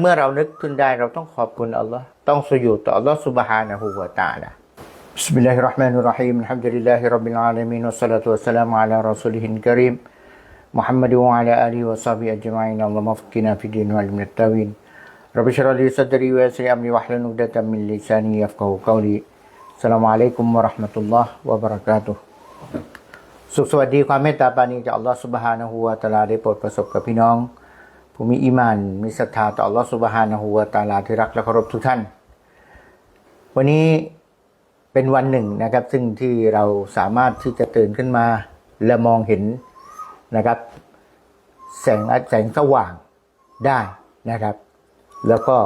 เมื่อเรานึกขึ้นได้เราต้องขอบคุณอัลลอฮ์ต้องสยุดต่ออัลลอฮ์สุบฮานะฮูวาตาละบิสมิลลาฮิรเราะห์มานิรเราะฮีมอัลฮัมดุลิลลาฮิร็อบบิลอาละมีนวัสสลาตุวัสสลามุอะลารอซูลิฮิลกะรีมมุฮัมมัดวะอะลาอาลีวะศอฮบิอัจมัยนอัลลอฮุมะฟกินาฟิดีนวัลมินตะวีนร็อบบิชเราะลีซัดรีวะยัสรอัมรีวะห์ลันอุดะตัมมินลิซานียัฟกะฮูกอลีสลามุอะลัยกุมวะเราะห์มะตุลลอฮ์วะบะเราะกาตุฮ์สุขสวัสดีความเมตตาปรานีจากอัลลอฮ์สุบฮานะฮูวาตะอได้โปรดประสบกับพี่น้อง ผู้มีอีมาน มีศรัทธาต่ออัลลอฮฺสุบฮานะฮูวตาลาที่รักและเคารพทุกท่าน วันนี้เป็นวันหนึ่งนะครับ ซึ่งที่เราสามารถที่จะตื่นขึ้นมา และมองเห็นนะครับ แสงแสงสว่างได้นะครับ แล้วก็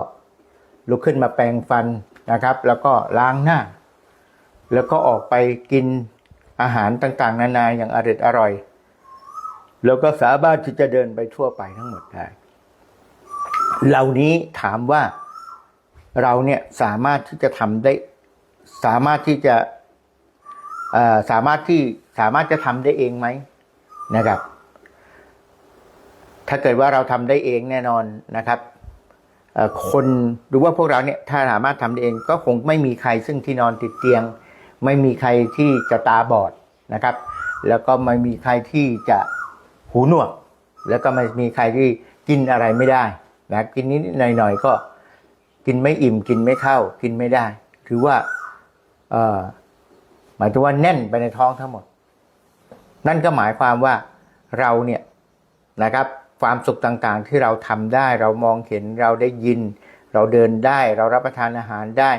ลุกขึ้นมาแปรงฟันนะครับ แล้วก็ล้างหน้า แล้วก็ออกไปกินอาหารต่างๆ นานาอย่างอร่อยอร่อยแล้วก็สามารถที่จะเดินไปทั่วไปทั้งหมดได้ เหล่านี้ถามว่าเราเนี่ยสามารถที่จะทำได้ สามารถที่จะสามารถที่สามารถจะทำได้เองไหมนะครับ ถ้าเกิดว่าเราทำได้เองแน่นอนนะครับคนหรือว่าพวกเราเนี่ยถ้าสามารถทำได้เอง ก็คงไม่มีใครซึ่งที่นอนติดเตียง ไม่มีใครที่จะตาบอดนะครับ แล้วก็ไม่มีใครที่จะหูหนวก แล้วก็ไม่มีใครที่กินอะไรไม่ได้ นะกินนิดๆหน่อยๆก็กินไม่อิ่มกินไม่เข้า กินไม่ได้ ถือว่าเออหมายถึงว่าแน่นไปในท้องทั้งหมด นั่นก็หมายความว่าเราเนี่ยนะครับ ความสุขต่างๆที่เราทำได้ เรามองเห็นเราได้ยิน เราเดินได้ เรารับประทานอาหารได้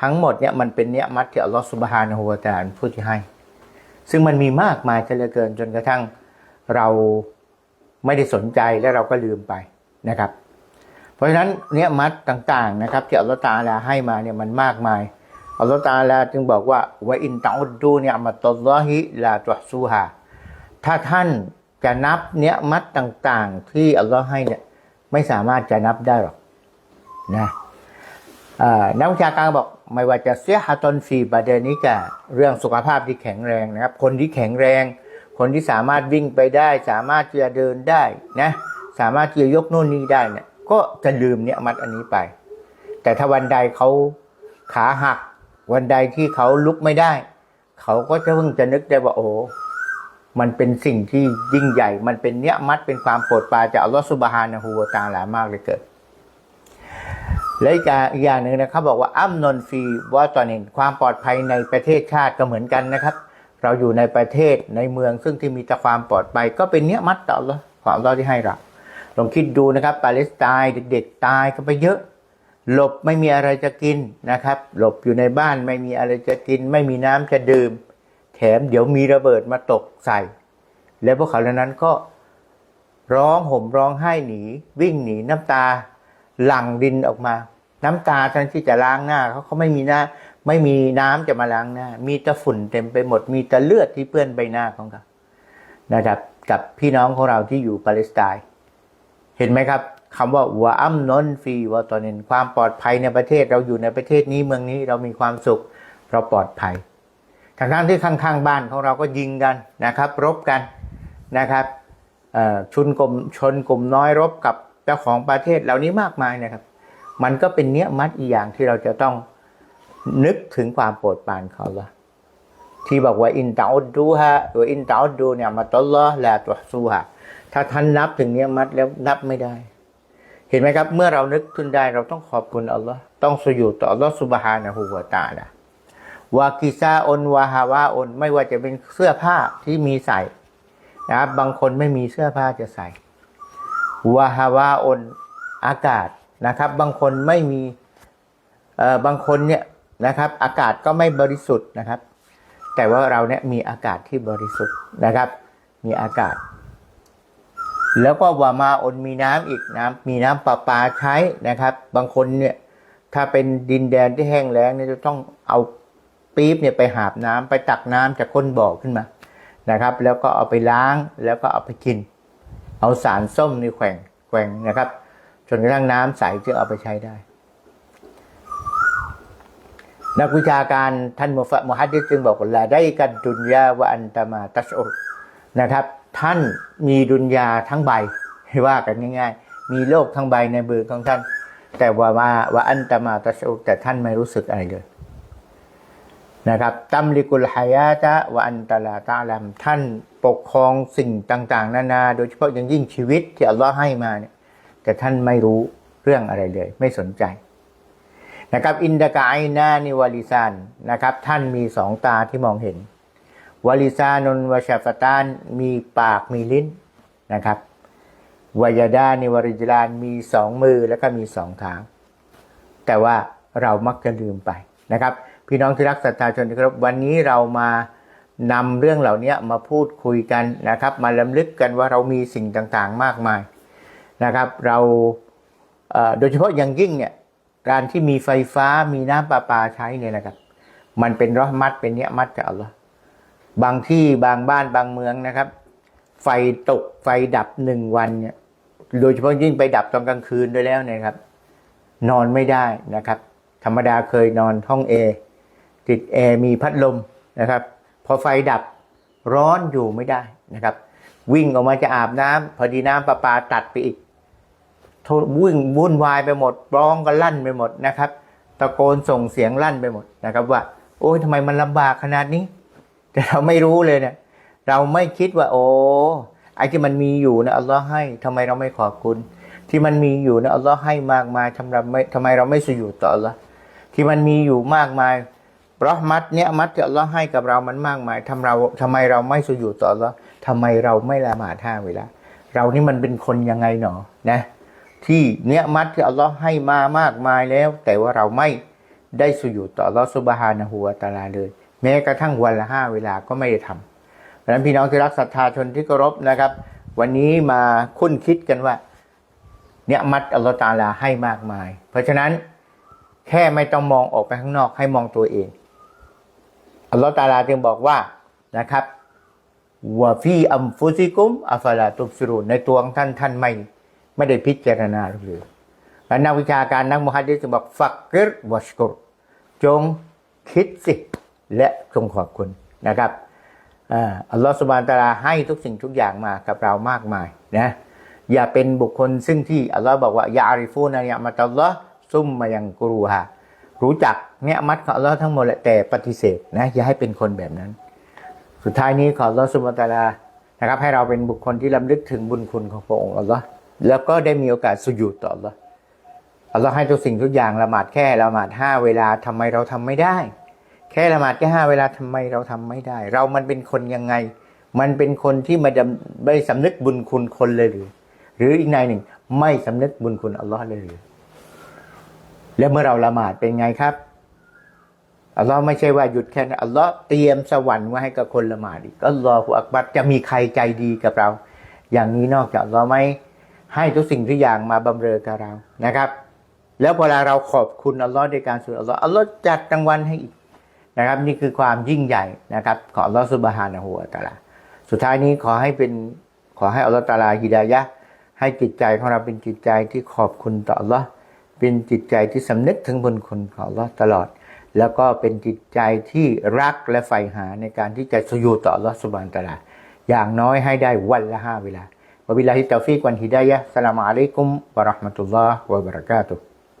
ทั้งหมดเนี่ยมันเป็นเนี้ยมัดที่อัลลอฮฺสุบฮานะฮูวะตาลผู้ที่ให้ ซึ่งมันมีมากมายเหลือเกินจนกระทั่งเราไม่ได้สนใจและเราก็ลืมไปนะครับ ราะฉะนั้นเนี่ยมัดต่างๆนะครับที่อัลลอฮฺตาลาให้มาเนี่ยมันมากมายอัลลอฮฺตาลาจึงบอกว่าว่าอินตอุดดูเนี่ยมัตลอฮิลาตุฮซูฮาถ้าท่านจะนับเนี่ยมัดต่างๆ ที่อัลลอฮ์ให้เนี่ยไม่สามารถจะนับได้หรอกนะนักวิชาการบอกไม่ว่าจะเสียฮัตนฟีบาเดนิกะเรื่องสุขภาพที่แข็งแรงนะครับ คนที่แข็งแรง คนที่สามารถวิ่งไปได้ สามารถที่จะเดินได้นะสามารถที่จะยกโน่นนี่ได้เนี่ย ก็จะลืมเนี่ยมัดอันนี้ไป แต่ถ้าวันใดเขาขาหัก วันใดที่เขาลุกไม่ได้ เขาก็จะเพิ่งจะนึกได้ว่าโอ้มันเป็นสิ่งที่ยิ่งใหญ่ มันเป็นเนี้ยมัดเป็นความโปรดปรานจากอัลลอฮฺสุบฮานะฮูวะตาลามากเลยเกิด และอีกอย่างหนึ่งนะครับบอกว่าอัมนนฟีว่าตอนนี้ความปลอดภัยในประเทศชาติก็เหมือนกันนะครับ เราอยู่ในประเทศในเมืองซึ่งที่มีแต่ความปลอดภัยก็เป็นเนี้ยมัดต่อละความรอดที่ให้เรา ลองคิดดูนะครับปาเลสไตน์เด็กๆตายกันไปเยอะ หลบไม่มีอะไรจะกินนะครับ หลบอยู่ในบ้านไม่มีอะไรจะกิน ไม่มีน้ำจะดื่ม แถมเดี๋ยวมีระเบิดมาตกใส่ แล้วพวกเขาเหล่านั้นก็ร้องห่มร้องไห้หนี วิ่งหนีน้ำตาหลั่งดินออกมา น้ำตาทั้งที่จะล้างหน้าเขาเขาไม่มีหน้าไม่มีน้ำจะมาล้างหน้า มีแต่ฝุ่นเต็มไปหมด มีแต่เลือดที่เปื้อนใบหน้าของเขานะครับกับพี่น้องของเราที่อยู่ปาเลสไตน์ เห็นไหมครับคำว่าวะอัมนนฟีวะตอนนความปลอดภัยในประเทศเราอยู่ในประเทศนี้เมืองนี้เรามีความสุขเราปลอดภัยทางด้านที่ข้างๆบ้านของเราก็ยิงกันนะครับ รบกันนะครับชุนกลุ่มชนกลุ่มน้อยรบกับเจ้าของประเทศเหล่านี้มากมายนะครับ มันก็เป็นเนี้ยมัดอีกอย่างที่เราจะต้องนึกถึงความโปรดปรานเขาละที่บอกว่าอินตาอุดดูฮะหรืออินตาอุดดูเนี่ยมาตลอละตัวซูฮะ ถ้าท่านนับถึงเนี้ยมัดแล้วนับไม่ได้ เห็นไหมครับ เมื่อเรานึกขึ้นได้เราต้องขอบคุณอัลลอฮ์ต้องสยุดต่ออัลลอฮ์สุบฮานะฮูวะตาลาวากิซาอนวาฮาวาอนไม่ว่าจะเป็นเสื้อผ้าที่มีใส่นะครับบางคนไม่มีเสื้อผ้าจะใส่วาฮาวาอนอากาศนะครับ บางคนไม่มีเอ่อบางคนเนี่ยนะครับ อากาศก็ไม่บริสุทธิ์นะครับ แต่ว่าเราเนี่ยมีอากาศที่บริสุทธิ์นะครับ มีอากาศ แล้วก็วามาอนมีน้ำอีกน้ำมีน้ำประปาใช้นะครับ บางคนเนี่ยถ้าเป็นดินแดนที่แห้งแล้งเนี่ยจะต้องเอาปี๊บเนี่ยไปหาบน้ำไปตักน้ำจากก้นบ่อขึ้นมานะครับ แล้วก็เอาไปล้างแล้วก็เอาไปกิน เอาสารส้มนี่แขวงแขวงนะครับจนกระทั่งน้ำใสจึงเอาไปใช้ได้ นักวิชาการท่านมุฟะมุฮัดดิษจึงบอกว่าละได้กันดุนยาวะอันตามาตัชอุรนะครับ ท่านมีดุนยาทั้งใบให้ว่ากันง่าย ๆ มีโลกทั้งใบในมือของท่าน แต่ว่าว่าว่าอันตมาตะชูแต่ท่านไม่รู้สึกอะไรเลยนะครับตัมลิกุลฮายาตะวอันตลาตะลัมท่านปกครองสิ่งต่าง ๆ นานา โดยเฉพาะอย่างยิ่งชีวิตที่อัลลอฮ์ให้มาเนี่ยแต่ท่านไม่รู้เรื่องอะไรเลย ไม่สนใจนะครับ อินดากาไอนานิวาลิซานนะครับ ท่านมีสองตาที่มองเห็น วาลิซานนวชาฟตานมีปากมีลิ้นนะครับวายาดานิวาริจลานมีสองมือแล้วก็มีสองเท้าแต่ว่าเรามักจะลืมไปนะครับ พี่น้องที่รักศรัทธาชนที่เคารพวันนี้เรามานำเรื่องเหล่านี้มาพูดคุยกันนะครับ มาลำลึกกันว่าเรามีสิ่งต่างๆมากมายนะครับ เราโดยเฉพาะอย่างยิ่งเนี่ยการที่มีไฟฟ้ามีน้ำประปาใช้เนี่ยนะครับ มันเป็นรอห์มัดเป็นเนี้ยมัดจากอัลลอฮ์ บางที่บางบ้านบางเมืองนะครับ ไฟตกไฟดับหนึ่งวันเนี่ยโดยเฉพาะยิ่งไปดับตอนกลางคืนด้วยแล้วเนยครับ นอนไม่ได้นะครับ ธรรมดาเคยนอนห้องแอร์ติดแอร์มีพัดลมนะครับ พอไฟดับร้อนอยู่ไม่ได้นะครับ วิ่งออกมาจะอาบน้ำพอดีน้ำประปาตัดไปอีกวิ่งวุ่นวายไปหมด ร้องก็ลั่นไปหมดนะครับ ตะโกนส่งเสียงลั่นไปหมดนะครับ ว่า โอ้ยทำไมมันลำบากขนาดนี้ แต่เราไม่รู้เลยเนี่ย เราไม่คิดว่า โอ้ไอ้ที่มันมีอยู่นะอัลลอฮ์ให้ทำไมเราไม่ขอบคุณ ที่มันมีอยู่นะอัลลอฮ์ให้มากมายทำไมไม่ทำไมเราไม่สุญูดต่ออัลลอฮ์ที่มันมีอยู่มากมายเรอห์มัดเนี่ยมัดที่อัลลอฮ์ให้กับเรามันมากมายทำเราทำไมเราไม่สุญูดต่ออัลลอฮ์ทำไมเราไม่ละหมาดห้าเวลาเรานี่มันเป็นคนยังไงหนอนะ ที่เนี่ยมัดที่อัลลอฮ์ให้มามากมายแล้ว แต่ว่าเราไม่ได้สุญูดต่ออัลลอฮ์ซุบฮานะฮูวะตะอาลาเลย แม้กระทั่งวันละห้าเวลาก็ไม่ได้ทำเพราะนั้นพี่น้องที่รักศรัทธาชนที่เคารพนะครับ วันนี้มาคุ้นคิดกันว่า เนี่ยมัดอัลลอฮ์ตาลาให้มากมาย เพราะฉะนั้นแค่ไม่ต้องมองออกไปข้างนอกให้มองตัวเองอัลลอฮ์ตาลาจึงบอกว่านะครับวะฟีอัมฟุซิกุมอัฟลาตุบซิรูนในตัวของท่านท่านไม่ไม่ได้พิจารณาหรือและนักวิชาการนักมุฮัดดิษจึงบอกฟักกิรวัชกุรจงคิดสิ และจงขอบคุณนะครับอัลลอฮฺสุบานตะอาลาให้ทุกสิ่งทุกอย่างมากับเรามากมายนะอย่าเป็นบุคคลซึ่งที่อัลลอฮ์บอกว่า ยาอาริฟูนะยะมัตัลลอฮ์ซุ่มมายังกรูฮารู้จักเนี่ยมัดของอัลลอฮ์ทั้งหมดแหละแต่ปฏิเสธนะอย่าให้เป็นคนแบบนั้น สุดท้ายนี้ขออัลลอฮ์สุบานตะอาลานะครับให้เราเป็นบุคคลที่ลำลึกถึงบุญคุณของพระองค์อัลลอฮ์แล้วก็ได้มีโอกาสสุญูดต่ออัลลอฮ์อัลลอฮ์ให้ทุกสิ่งทุกอย่างละหมาดแค่ละหมาดห้าเวลาทำไมเราทำไม่ได้ แค่ละหมาดแค่ห้าเวลาทำไมเราทำไม่ได้ เรามันเป็นคนยังไง มันเป็นคนที่ไมาดำไม่สำนึกบุญคุณคนเลยหรือ หรืออีกในหนึ่ง ไม่สำนึกบุญคุณอัลลอฮ์เลยหรือ แล้วเมื่อเราละหมาดเป็นไงครับอัลลอฮ์ไม่ใช่ว่าหยุดแค่นั้นอัลลอฮ์เตรียมสวรรค์ไว้ให้กับคนละหมาดอีกอัลลอฮฺอักบัรจะมีใครใจดีกับเรา อย่างนี้นอกจากอัลลอฮ์ไม่ให้ทุกสิ่งทุกอย่างมาบำเรอกับเรานะครับ แล้วเวลาเราขอบคุณอัลลอฮ์ในการสุดอัลลอฮ์อัลลอฮ์จัดรางวัลให้อีก นะครับนี่คือความยิ่งใหญ่นะครับของอัลลอฮฺสุบฮานะฮูวะตาลาสุดท้ายนี้ขอให้เป็นขอให้อัลลอฮฺตาลาฮิดายะให้จิตใจของเราเป็นจิตใจที่ขอบคุณต่ออัลลอฮ์เป็นจิตใจที่สำนึกถึงบุญคุณของอัลลอฮ์ตลอด แล้วก็เป็นจิตใจที่รักและใฝ่หาในการที่จะสุญูดต่ออัลลอฮ์สุบฮานะฮูวะตาลาอย่างน้อยให้ได้วันละห้าเวลาวะบิลลาฮิต